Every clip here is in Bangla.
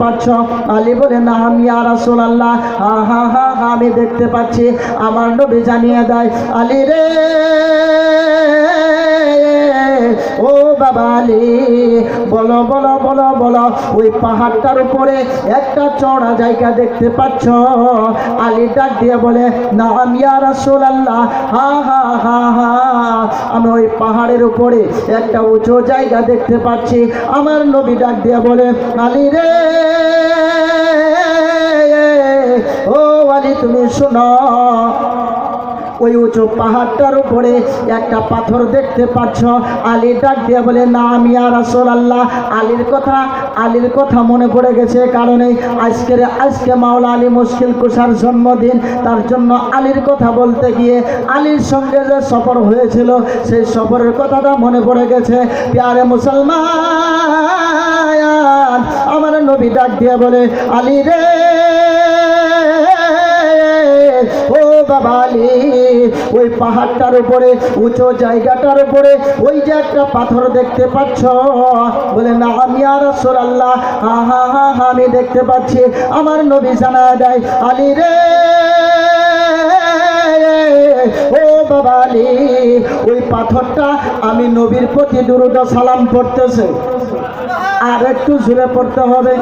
পাচ্ছ? আলী বলে না আমি আর আসল হা হা হা হা, আমি দেখতে পাচ্ছি। আমার নবী জানিয়ে দেয় আলী রে ও বাবা আলী বলো বলো বলো বলো, ওই পাহাড়টার উপরে একটা চড়া জায়গা দেখতে পাচ্ছ? আলী ডাক দিয়ে বলে, না, আমি আর আসল আল্লাহ হা হা হা হা। আমি ওই পাহাড়ের উপরে একটা উঁচু জায়গা দেখতে পাচ্ছি। আমার নবী ডাক দিয়ে বলে, আলী রে, ও আলী, তুমি শোনো ওই উঁচু পাহাড়টার উপরে একটা পাথর দেখতে পাচ্ছ। আলী ডাক দিয়ে বলে, না, আমি আর আসল আল্লাহ আলীর কথা আলীর কথা মনে পড়ে গেছে, কারণে আজকের, আজকে মাওলা আলী মুশকিল কুষার জন্মদিন। তার জন্য আলীর কথা বলতে গিয়ে আলীর সঙ্গে যে সফর হয়েছিল, সেই সফরের কথাটা মনে পড়ে গেছে। প্যারে মুসলমান, আমার নবী ডাক দিয়ে বলে, আলী রে বাবা আলী ওই পাহাড়টার উপরে, উঁচু জায়গাটার উপরে, ওই যে একটা পাথর দেখতে পাচ্ছ। বলে, না, আমি আর আল্লাহ হা হা হা হা, আমি দেখতে পাচ্ছি আমার নবী জানা দেয়, আলী রে, ও বাবা আলী, ওই পাথরটা আমি নবীর প্রতি দুরুদ সালাম পড়তেছে। আর একটু জুড়ে পড়তে হবে।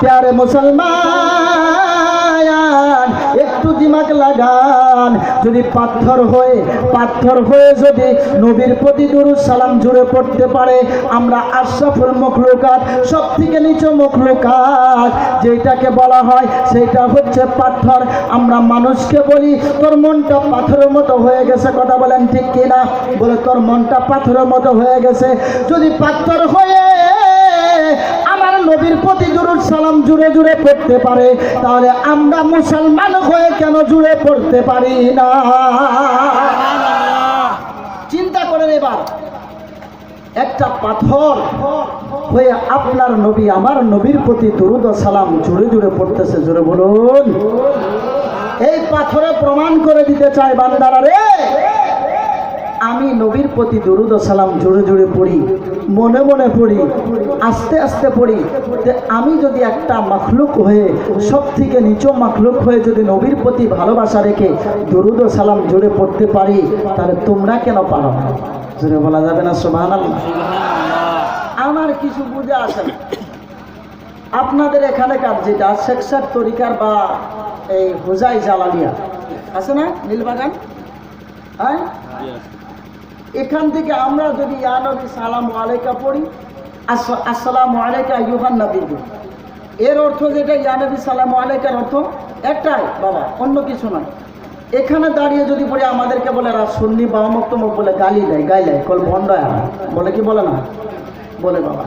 প্যারে মুসলমান দিমাগ লাগান। যদি পাথর হয়ে পাথর হয়ে যদি নবীর প্রতি দুরুদ সালাম জুড়ে পড়তে পারে, আমরা আশরাফুল মখলুকাত সব থেকে নিচু মখলুকাত যেটাকে বলা হয় সেটা হচ্ছে পাথর। আমরা মানুষকে বলি, তোর মনটা পাথরের মতো হয়ে গেছে। কথা বলেন ঠিক কিনা? বলে, তোর মনটা পাথরের মতো হয়ে গেছে। যদি পাথর হয়ে নবীর প্রতি দুরুদ সালাম জুড়ে জুড়ে পড়তে পারে, তাহলে আমরা মুসলমান হয়ে কেন জুড়ে পড়তে পারি না? চিন্তা করেন এবার, একটা পাথর হয়ে আপনার নবী আমার নবীর প্রতি দরুদ সালাম জুড়ে জুড়ে পড়তেছে জুড়ে বলুন। এই পাথরে প্রমাণ করে দিতে চায় বান্দারা রে। আমি নবীর প্রতি দরুদ সালাম জুড়ে জুড়ে পড়ি, মনে মনে পড়ি, আস্তে আস্তে পড়ি যে আমি যদি একটা মাখলুক হয়ে সব থেকে নিচু মাখলুক হয়ে যদি নবীর প্রতি ভালোবাসা রেখে দরুদ সালাম জুড়ে পড়তে পারি, তাহলে তোমরা কেন পারো না? জুড়ে বলা যাবে না সোভান আমার কিছু বুঝে আসে। আপনাদের এখানেকার যেটা শেখসার তরিকার বা এই হুজাই জালালিয়া, আছে না নীলবাগান? হ্যাঁ? এখান থেকে আমরা যদি ইয়া নবী সালাম আলাইকা পড়ি, আস- আসসালামু আলাইকা ইউহান নবী। এর অর্থ যেটা ইয়ানবী সালাম আলাইকার অর্থ একটাই, বাবা, অন্য কিছু নয়। এখানে দাঁড়িয়ে যদি পড়ে, আমাদেরকে বলে রা সুন্নি বা অমুক তমুক বলে গালি দেয়, গাই দেয়, কল ভণ্ডয় বলে কি, বলে না? বলে, বাবা।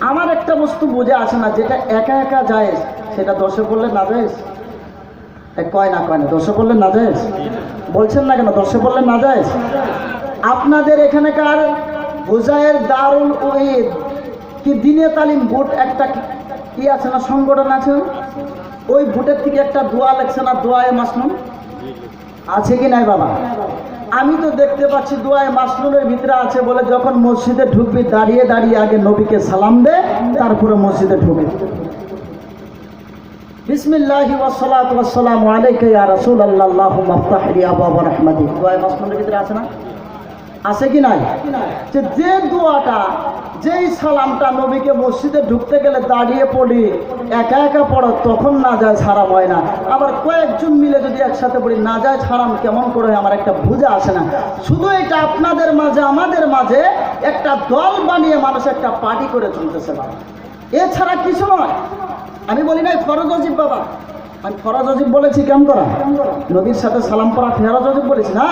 আমার একটা বস্তু বুঝে আসে না, যেটা একা একা যায় সেটা দশে পড়লে না যায় কয় না কয় না দশে পড়লে না যায় বলছেন না কেন দশে পড়লে না যায় আপনাদের এখানকার বোঝায়ের দারুল ওই কি দিনে তালিম বুট একটা কি- আছে না, সংগঠন আছে? ওই বুটের থেকে একটা দোয়া লেখছে না, দোয়ায় মাসনুন? আছে কি নাই বাবা? আমি তো দেখতে পাচ্ছি দোয়ায় মাসনুনের ভিতরে আছে বলে যখন মসজিদে ঢুকবি, দাঁড়িয়ে দাঁড়িয়ে আগে নবীকে সালাম দে, তারপরে মসজিদে ঢুকবি। বিসমিল্লাহি ওয়াসসালাতু ওয়াসসালামু আলাইকা ইয়া রাসূলুল্লাহ আল্লাহুম্মা লি আবওয়াব রাহমাতিক দোয়া মাসনুনের ভিতরে আছে না? আছে কি নাই? যে যে দোয়াটা, যেই সালামটা নবীকে মসজিদে ঢুকতে গেলে দাঁড়িয়ে পড়ি, একা একা পড়ো তখন না যায় ছাড়াম হয় না। আবার কয়েকজন মিলে যদি একসাথে পড়ি, না যায় ছাড়াম কেমন করে আমার একটা বুঝে আসে না। শুধু এটা আপনাদের মাঝে, আমাদের মাঝে একটা দল বানিয়ে মানুষ একটা পার্টি করে চলতেছে এছাড়া কিছু নয়। আমি বলি নাই, ফরজ অজিব বাবা। আমি ফরজ অজিব বলেছি কেমন করা? নবীর সাথে সালাম পড়া ফেরজ অজিব বলেছি না?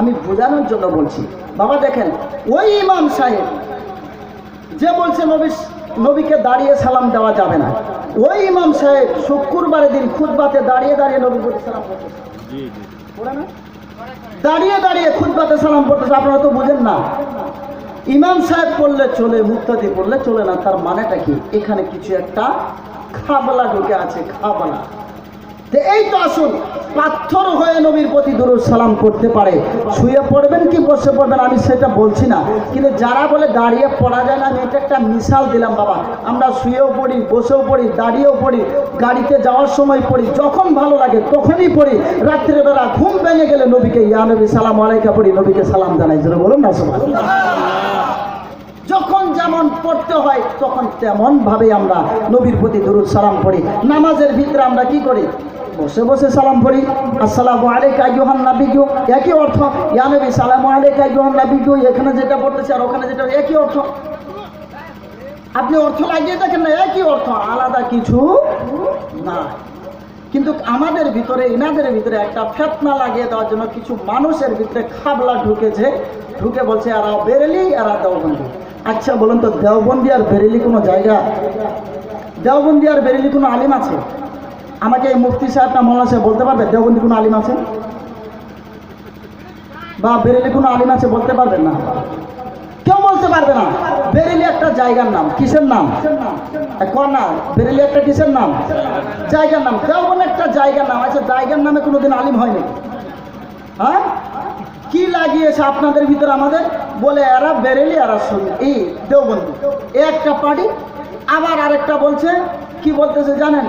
আমি বোঝানোর জন্য বলছি। বাবা দেখেন ওই ইমাম সাহেব যে বলছে নবী নবীকে দাঁড়িয়ে সালাম দেওয়া যাবে না। ওই ইমাম সাহেব শুক্রবারের দিন খুদবাতে দাঁড়িয়ে দাঁড়িয়ে নবী প্রতি সালাম না? দাঁড়িয়ে দাঁড়িয়ে খুদবাতে সালাম পড়তেছে আপনারা তো বুঝেন না। ইমাম সাহেব পড়লে চলে মুক্তাদি পড়লে চলে না তার মানেটা কি? এখানে কিছু একটা খাবলা ঢুকে আছে খাবলা। তো এই তো আসুন পাথর হয়ে নবীর প্রতি দুরুদ সালাম করতে পারে। শুয়ে পড়বেন কি, বসে পড়বেন, আমি সেটা বলছি না। কিন্তু যারা বলে দাঁড়িয়ে পড়া যায় না, আমি এটা একটা মিশাল দিলাম, বাবা। আমরা শুয়েও পড়ি, বসেও পড়ি, দাঁড়িয়েও পড়ি, গাড়িতে যাওয়ার সময় পড়ি, যখন ভালো লাগে তখনই পড়ি। রাত্রিবেলা ঘুম ভেঙে গেলে নবীকে, ইয়া নবী, সালাম আলাইকা পড়ি, নবীকে সালাম জানাই যেন বলুন না সবাই যখন যেমন পড়তে হয়, তখন তেমন ভাবে আমরা নবীর প্রতি দরুদ সালাম পড়ি। নামাজের ভিতরে আমরা কি করি? বসে বসে সালাম পড়ি। আসসালামু আলাইকা ইউহান নাবিজু একই অর্থ, ইয়া নবী, সালামু আলাইকা ইউহান নাবিজু এখানে যেটা পড়তেছে আর ওখানে যেটা, একই অর্থ। আপনি অর্থ লাগিয়ে দেখেন না, একই অর্থ, আলাদা কিছু না কিন্তু আমাদের ভিতরে, ইনাদের ভিতরে একটা ফেতনা লাগিয়ে দেওয়ার জন্য কিছু মানুষের ভিতরে খাবলা ঢুকেছে। ঢুকে বলছে, এরা বেরেলি, এরা দেওবন্দি। আচ্ছা বলুন তো, দেওবন্দি আর বেরেলি কোনো জায়গা? দেওবন্দি আর বেরেলি কোনো আলিম আছে? আমাকে এই মুফতি সাহেবটা মনে আছে বলতে পারবে? দেওবন্দি কোনো আলিম আছে? বা বেরেলি কোনো আলিম আছে বলতে পারবেন না? কেউ বলতে পারবে না। বেরেলি একটা জায়গার নাম। কিসের নাম? না, বেরেলি একটা কিসের নাম? জায়গার নাম। দেওবন একটা জায়গার নাম আছে। জায়গার নামে কোনোদিন আলিম হয়নি। হ্যাঁ? কি লাগিয়েছে আপনাদের ভিতরে আমাদের? বলে, এরা বেরেলি, এরা শুনি এই দেওবন্দি। এ একটা পার্টি, আবার আরেকটা বলছে, কি বলতেছে জানেন?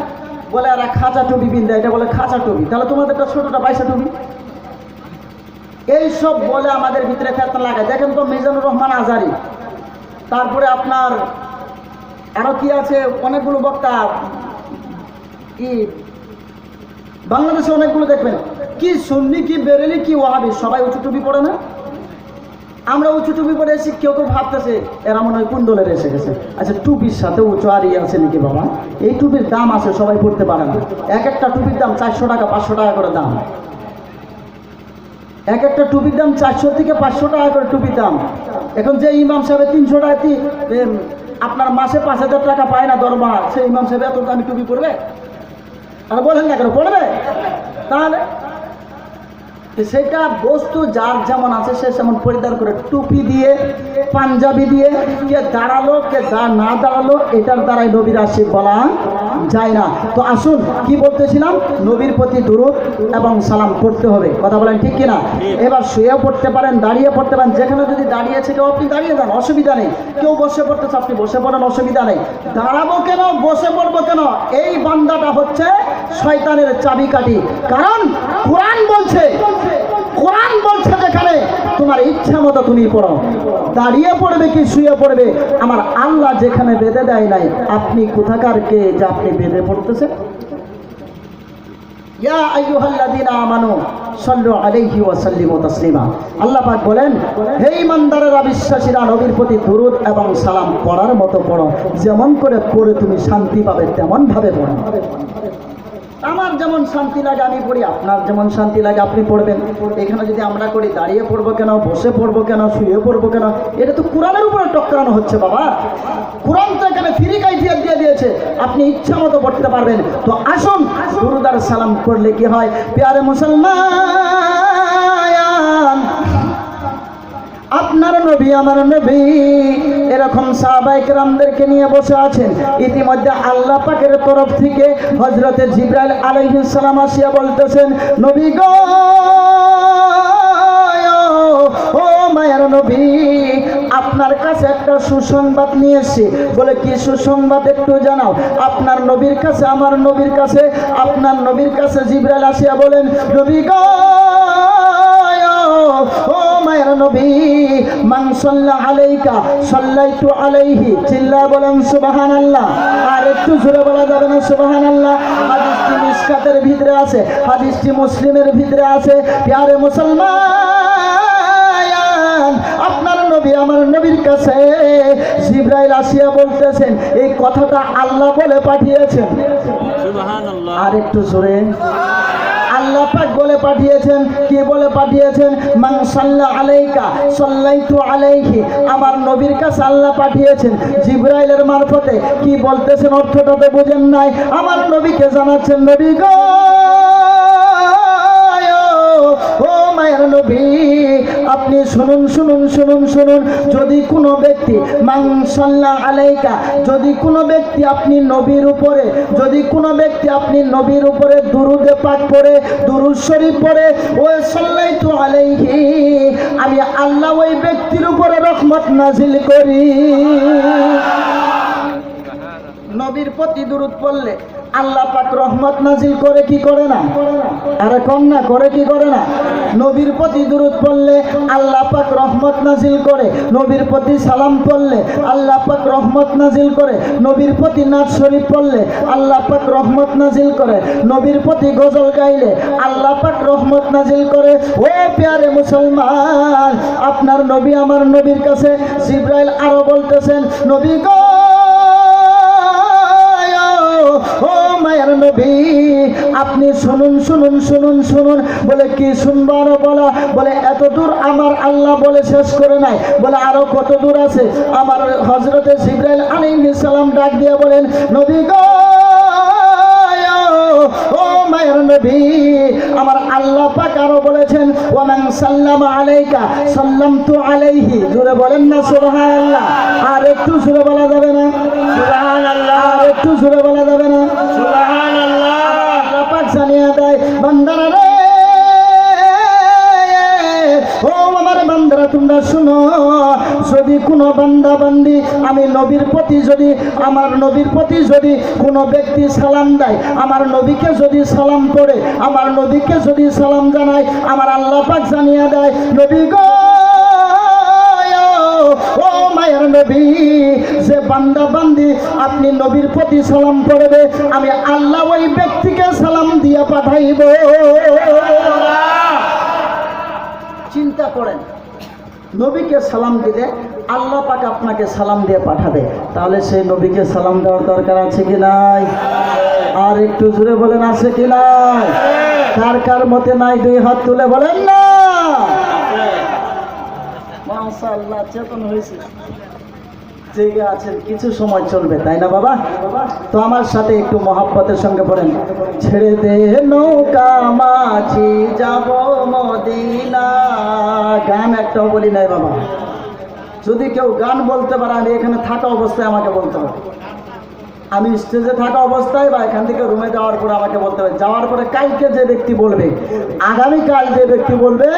বলে এরা খাঁচা টুপি বিন্দা এটা বলে খাঁচা টুপি। তাহলে তোমাদেরটা ছোটটা বাইশা টুপি? এই সব বলে আমাদের ভিতরে ফেতনা লাগায়। দেখেন তো মিজানুর রহমান আজারি। তারপরে আপনার, আরও কি আছে? অনেকগুলো বক্তা কি বাংলাদেশে অনেকগুলো দেখবেন। কি সুন্নি, কি বেরেলি, কি ওয়াহাবি, সবাই উঁচু টুপি পড়ে না? আমরা উঁচু টুপি পরে এসে কেউ কেউ ভাবতেছে, এরা মনে হয় কোন দলের এসে গেছে। আচ্ছা টুপির সাথে উঁচু আর ইয়ে আছে নাকি বাবা? এই টুপির দাম আছে, সবাই পড়তে পারে না। এক একটা টুপির দাম চারশো টাকা, পাঁচশো টাকা করে দাম। এক একটা টুপির দাম চারশো থেকে পাঁচশো টাকা করে টুপির দাম। এখন যে ইমাম সাহেব তিনশো টাকা আপনার মাসে পাঁচ হাজার টাকা পায় না দরমা সেই ইমাম সাহেব এত দামি টুপি পরবে? আর বলেন না কেন পড়বে তাহলে সেটা বস্তু যার যেমন আছে, সে যেমন পরিধান করে টুপি দিয়ে, পাঞ্জাবি দিয়ে, কে দাঁড়াল, কে না দাঁড়াল, এটার দ্বারাই নবীর আসে বলা যায় না। তো আসুন, কি বলতেছিলাম? নবীর প্রতি দুরুদ এবং সালাম করতে হবে। কথা বলেন ঠিক কিনা? এবার শুয়েও পড়তে পারেন, দাঁড়িয়ে পড়তে পারেন। যেখানে যদি দাঁড়িয়েছে কেউ, আপনি দাঁড়িয়ে যান, অসুবিধা নেই। কেউ বসে পড়তেছে, আপনি বসে পড়েন অসুবিধা নেই। দাঁড়াবো কেন? বসে পড়ব কেন? এই বান্দাটা হচ্ছে শয়তানের চাবিকাঠি। কারণ কোরআন বলছে কোরআন বলছে যেখানে তোমার ইচ্ছা মতো তুমি পড়ো। দাঁড়িয়ে পড়বে কি শুয়ে পড়বে? আমার আল্লাহ যেখানে বেঁধে দেয় নাই, আপনি কোথাকার কে যে আপনি বেঁধে পড়তেছেন? ইয়া বলেন নবীর প্রতি এবং সালাম মতো পড়ো। যেমন করে পড়ে তুমি শান্তি পাবে তেমন ভাবে পড়ো। আমার যেমন শান্তি লাগে, আমি পড়ি। আপনার যেমন শান্তি লাগে, আপনি পড়বেন। এখানে যদি আমরা করি, দাঁড়িয়ে পড়ব কেন, বসে পড়ব কেন, শুয়ে পড়ব কেন, এটা তো কোরআনের উপরে টক্করানো হচ্ছে, বাবা। কোরআন তো এখানে ফ্রি কাইফিয়াত দিয়ে দিয়েছে। আপনি ইচ্ছা মতো পড়তে পারবেন। তো আসুন, গুরুদার সালাম করলে কি হয়? পেয়ারে মুসলমান আপনার নবী, আমার নবী। এরকম সাহাবাইক রামদেরকে নিয়ে বসে আছেন। ইতিমধ্যে আল্লাহ পাকের তরফ থেকে হজরতে জিব্রাইল আলাইহিস সালাম আসিয়া বলতেছেন, নবী গো, ও মায়ের নবী, আপনার কাছে একটা সুসংবাদ নিয়ে এসেছি। বলে, কি সুসংবাদ একটু জানাও? আপনার নবীর কাছে, আমার নবীর কাছে, আপনার নবীর কাছে জিব্রাইল আসিয়া বলেন, নবী গো, ও মায়ের নবী মান সাল্লা আলাইকা সাল্লাইতু আলাইহি চিল্লা বলেন সুবহানাল্লাহ আর একটু জোরে বলা যাবে না সুবহানাল্লাহ হাদিসটি মিশকাতের ভিতরে আছে হাদিসটি মুসলিমের ভিতরে আছে। প্যারে মুসলমান আপনার নবী আমার নবীর কাছে জিব্রাইল আসিয়া বলতেছেন এই কথাটা আল্লাহ বলে পাঠিয়েছেন। আর একটু জোরে। আল্লাহ পাক বলে পাঠিয়েছেন, কে বলে পাঠিয়েছেন? মান সাল্লা আলাইকা, সাল্লাইতু আলাইহি। আমার নবীর কাছে আল্লাহ পাঠিয়েছেন। জিব্রাইলের মারফতে কি বলতেছেন অর্থটা তো বুঝেন নাই। আমার নবীকে জানাচ্ছেন, নবী গো! ও নবী, আপনি শুনুন শুনুন শুনুন শুনুন। যদি কোনো ব্যক্তি ব্যক্তি মাংসল্লা আলাইকা, যদি কোনো ব্যক্তি আপনি নবীর উপরে, যদি কোনো ব্যক্তি আপনি নবীর উপরে দুরুদে পাঠ করে দুরুদ শরীফ পড়ে ওই সাল্লাই তো আলাইহি, আমি আল্লাহ ওই ব্যক্তির উপরে রহমত নাজিল করি। নবীর প্রতি দুরুদ পড়লে আল্লাহ পাক রহমত নাজিল করে কি করে না? আরে না, করে কি করে না? নবীর প্রতি দুরুদ পড়লে আল্লাহ পাক রহমত নাজিল করে, নবীর প্রতি সালাম পড়লে আল্লাহ পাক রহমত নাজিল করে, নবীর প্রতি নাচ শরীফ পড়লে আল্লাহ পাক রহমত নাজিল করে, নবীর প্রতি গজল গাইলে আল্লাহ পাক রহমত নাজিল করে। ও প্যারে মুসলমান, আপনার নবী আমার নবীর কাছে জিব্রাইল আরও বলতেছেন, নবী গো ও নবী। আপনি শুনুন শুনুন শুনুন শুনুন। বলে, কি শুনবার বলা। বলে, এত দূর আমার আল্লাহ বলে শেষ করে নাই। বলে, আরও কত দূর আছে? আমার হজরতে জিব্রাইল আলাইহিস সালাম ডাক দিয়ে বলেন, নবী গো আমার আল্লাহ পাক আরও বলেছেন, ওয়ামান সাল্লামা আলাইকা সাল্লামতু আলাইহি। জোরে বলেন না, সুবহানাল্লাহ। আর একটু জোরে বলা যাবে না? সুবহানাল্লাহ। আর একটু জোরে বলা যাবে না? দেয় বান্দারা রে। ও আমার বান্দারা, তোমরা শুনো, যদি কোনো বান্দা বান্দি আমি নবীর প্রতি যদি, আমার নবীর প্রতি যদি কোনো ব্যক্তি সালাম দেয়, আমার নবীকে যদি সালাম করে আমার নবীকে যদি সালাম জানায়, আমার আল্লাহ পাক জানিয়ে দেয়, নবী গো, ও মায়ের নবী, যে বান্দা বান্দি আপনি নবীর প্রতি সালাম করবে আমি পাঠাইব চিন্তা করেন, নবীকে সালাম দিলে আল্লাহ পাক আপনাকে সালাম দিয়ে পাঠাবে। তাহলে সেই নবীকে সালাম দেওয়ার দরকার আছে কি নাই? আর একটু জুড়ে বলেন, আছে কি নাই? কার কার মতে নাই দুই হাত তুলে বলেন না। মাশাআল্লাহ, চেতন হয়েছে। জেগে আছেন, কিছু সময় চলবে, তাই না বাবা? তো আমার সাথে একটু মহাব্বতের সঙ্গে পড়েন। ছেড়ে দে নৌকা মাছি যাব মদিনা। গান একটাও বলি নাই বাবা। যদি কেউ গান বলতে পারে, আমি এখানে থাকা অবস্থায় আমাকে বলতে হবে। আমি স্টেজে থাকা অবস্থায় বা এখান থেকে রুমে যাওয়ার পরে আমাকে বলতে হবে, যাওয়ার পরে কালকে যে ব্যক্তি বলবে, আগামীকাল যে ব্যক্তি বলবে,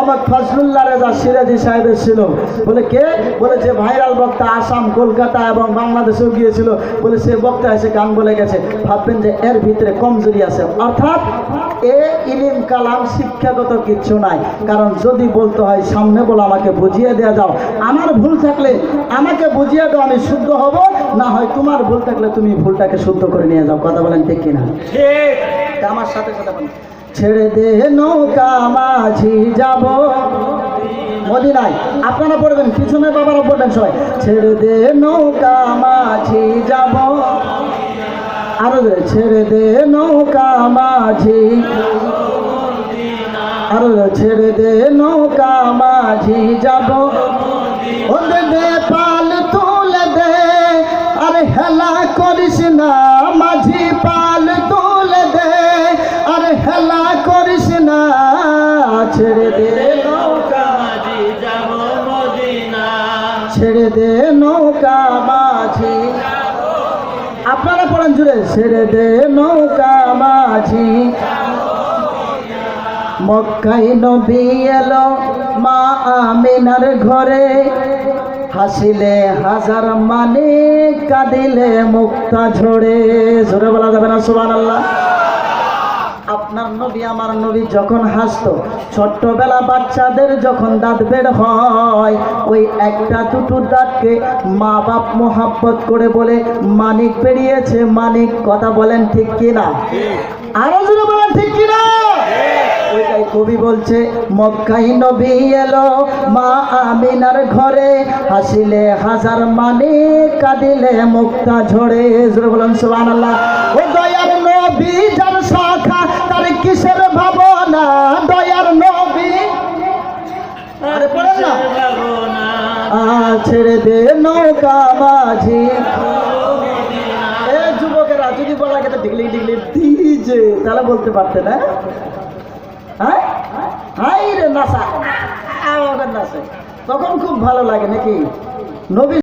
আমার ফজলুল্লাহ রেজা সিরাজি সাহেবের ছিল বলে কে? বলে যে ভাইরাল বক্তা আসাম, কলকাতা এবং বাংলাদেশেও গিয়েছিল। বলে সে বক্তা এসে গান বলে গেছে। ভাববেন যে এর ভিতরে কমজোরি আছে। অর্থাৎ এ ইলিম কালাম শিক্ষাগত কিচ্ছু নাই। কারণ যদি বলতে হয়, সামনে বলে আমাকে বুঝিয়ে দেওয়া যাও। আমার ভুল থাকলে আমাকে বুঝিয়ে দাও, আমি শুদ্ধ হব। না হয় তোমার ভুল থাকলে তুমি ভুলটাকে শুদ্ধ করে নিয়ে যাও কথা বলেন ঠিক কিনা? আমার সাথে সাথে বলেন। ছেড়ে দে নৌকা মাঝি যাব। মদিনায়। আপনারা পড়বেন পিছনে বাবারা পড়বেন সবাই। ছেড়ে দে নৌকা মাঝি যাব। আরও ছেড়ে দে নৌকা মাঝি। আরও ছেড়ে দে নৌকা মাঝি যাব। ও দে দে করিস না, মাঝি পাল তুলে দে। আরে হেলা করিস না, ছেড়ে দে ছেড়ে দে নৌকা মাঝি। আপনারা পড়েন জুড়ে, ছেড়ে দে নৌকা মাঝি। মক্কাই নবী এলো মা আমিনার ঘরে। হাসিলে হাজার মানে কাঁদিলে মুক্তা ঝরে। ঝরে বলা যাবে না সুবান আল্লাহ আপনার নবী আমার নবী যখন হাসতো ছোট্টবেলা বাচ্চাদের যখন দাঁত বের হয় ওই একটা দুটো দাঁতকে মা বাপ মোহাব্বত করে বলে মানিক বেরিয়েছে মানিক কথা বলেন ঠিক কিনা? আরও জোরে বলেন ঠিক কিনা? ওইটাই কবি বলছে মক্কাই নবী এলো মা আমিনার ঘরে, হাসিলে হাজার মানে কাঁদিলে মুক্তা ঝরে। বলেন, সুবহানাল্লাহ। ও দয়ার নবী, যার শাখা, তার কিসের ভাবনা? দয়ার নবী। আরে, পড়েন না। ছেড়ে দে নৌকা মাঝি। যুবকেরা, যদি বলা গেছে ডিগলি ডিগলি ডিজে তাহলে বলতে পারতেন হ্যাঁ হাই রে নাসা আমাদের নাচে তখন খুব ভালো লাগে নাকি? নবী